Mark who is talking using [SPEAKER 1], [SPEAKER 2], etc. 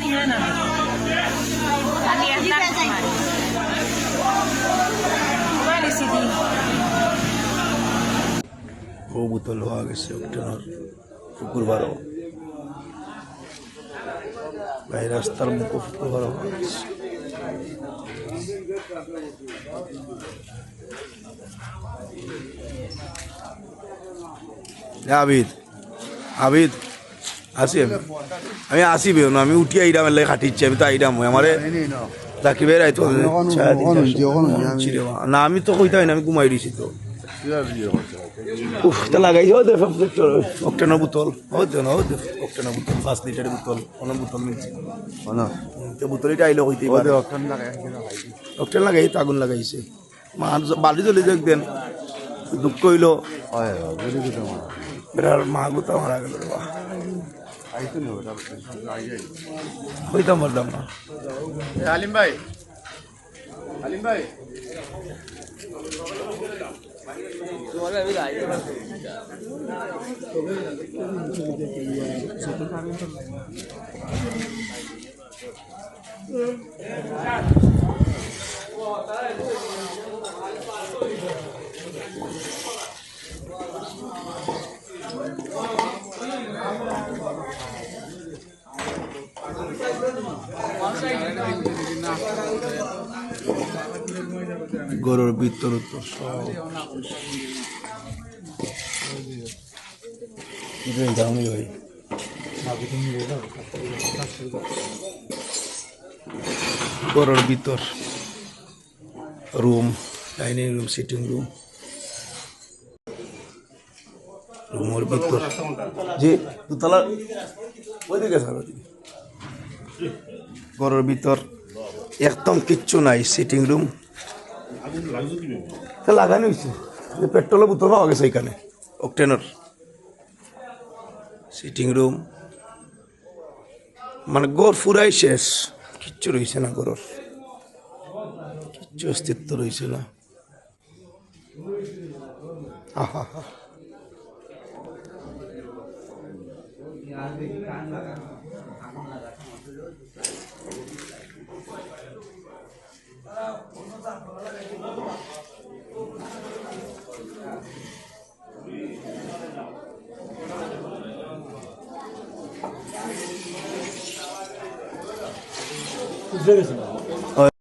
[SPEAKER 1] কিনে না
[SPEAKER 2] হওয়া গেছে অক্টোবর শুক্রবারও ভাই রাস্তার মুখ শুক্রবার হওয়া গেছে আবিদ আবিদ আসি আমি। আমি আসি বেও না আমি উঠি আইডাম এলাই খাটিচ্ছি আমি তো আইডাম হয় আমারে রাখিবের আইতো। না আমি তো কইতাই না আমি ঘুমাই দিছি তো। উফ তা ও দেখ অক্টেনের বোতল। ও দেখ অক্টেনের বোতল পাঁচ লিটারের বোতল অনেক বোতল মিলছে তো বোতল এটা আইলে হইতে পারে অক্টেন লাগাই তো আগুন লাগাইছে মা বালি জ্বলে যাক দেন। দুঃখ হইল এটার মা গোতা মারা গেল হইতাম পারতাম না
[SPEAKER 3] আলিম ভাই আলিম ভাই
[SPEAKER 2] গরুর সব। ভাই গরুর ভিতর room dining room sitting room রুমের ভিতর। জি দুতলা ওইদিকে স্যার ওইদিকে ঘরের ভিতর একদম কিচ্ছু নাই সিটিং রুম লাগানো হয়েছে। পেট্রোল বোতল পাওয়া গেছে এখানে অকটেনের সিটিং রুম মানে গড় ফুরাই শেষ। কিচ্ছু রয়েছে না গড়ের কিচ্ছু অস্তিত্ব রয়েছে না। আহা হা হা はい。